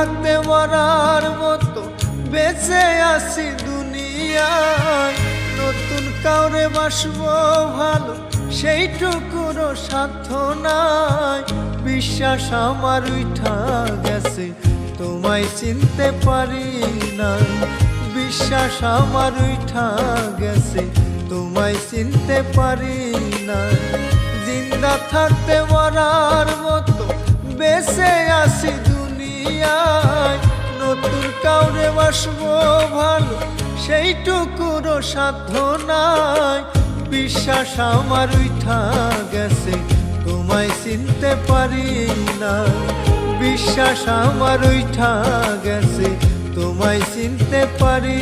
হাতে মরার মতো বেঁচে আসি দুনিয়ায়। নতুন কাউরে বাসব ভালো, সেইটুকুর সাধ্য নাই। বিশ্বাস আমার উঠা গেছে, তোমায় চিনতে পারি না। বিশ্বাস আমার উঠা গেছে, তোমায় চিনতে পারি না। জিন্দা থাকতে মরার মতো বেঁচে আসি দুনিয়ায় নতুন কাউরে বাসবো ভালো সেইটুকুরও সাধ্য নাই। বিশ্বাস আমার উঠা গেছে, তোমায় চিনতে পারি না বিশ্বাস আমার উঠা গেছে, তোমায় চিনতে পারি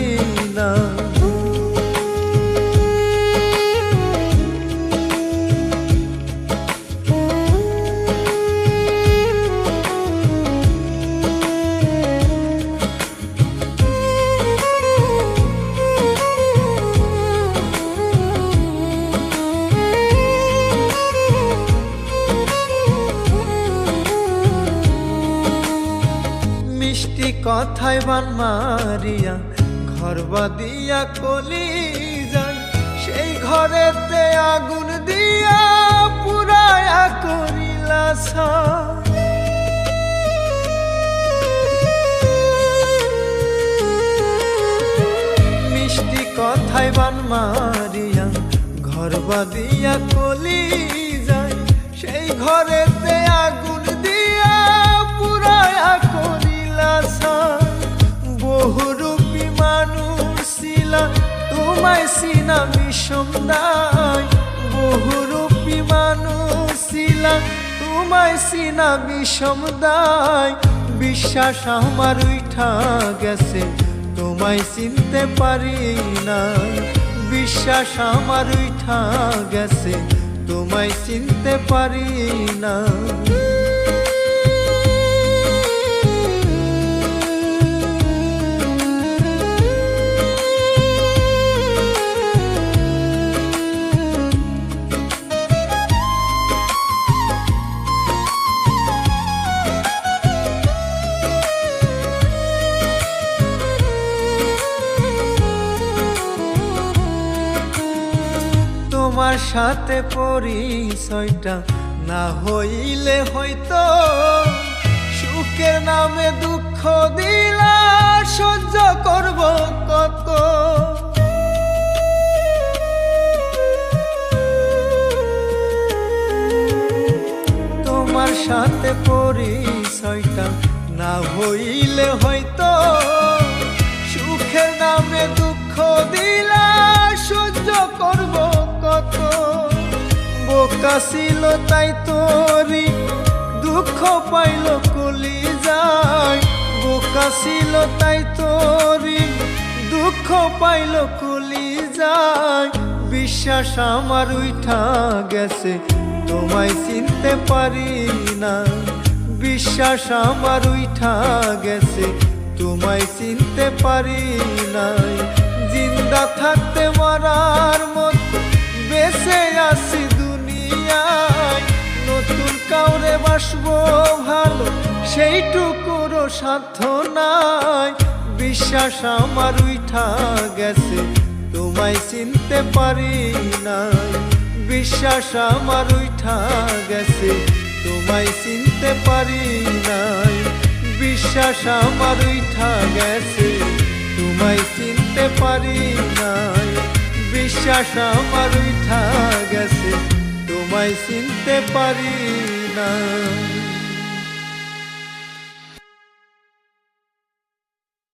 না মিষ্টি কথায় বান মারিয়া ঘর বাদিয়া কলি যায় সেই ঘরেতে আগুন দিয়া পুরায়া করিলা। মিষ্টি কথায় বান মারিয়া ঘর বাদিয়া কলি যায় সেই ঘরেতে আগুন দিয়া পুরায়া করিলা ছাই। বহুরূপী মানুষ ছিলা, তোমায় সিনা বিষম নাই। বহুরূপী মানুষ ছিলা, তোমায় সিনা বিষম দায় বিশ্বাস আমার উঠা গেছে, তোমায় চিনতে পারি না বিশ্বাস আমার উঠা গেছে, তোমায় চিনতে পারি না সাথে পরিচয়টা না হইলে হয়তো সুখের নামে দুঃখ দিলা, সহ্য করব কত? তোমার সাথে পরিচয়টা না হইলে হয়তো সুখের নামে দুঃখ দিলা, সহ্য করব বোকা ছিল তাই তোরি দুঃখ পাইল কলি যায় বোকা ছিল তাই তোরি দুঃখ পাইল কলি যায় বিশ্বাস আমার উঠা গেছে, তোমায় চিনতে পারি না। বিশ্বাস আমার উঠা গেছে, তোমায় চিনতে পারি নাই জিন্দা থাকতে মরার মতো, বেঁচে আছি নতুন কাউরে বাসবো ভালো, সেইটুকুরও সাধ্য নাই। বিশ্বাস আমার উঠা গেছে, তোমায় চিনতে পারি নাই। বিশ্বাস আমার উঠা গেছে, তোমায় চিনতে পারি নাই। বিশ্বাস আমার উঠা গেছে, তোমায় চিনতে পারি নাই। বিশ্বাস আমার উঠা গেছে। তোমায় চিনতে পারি না।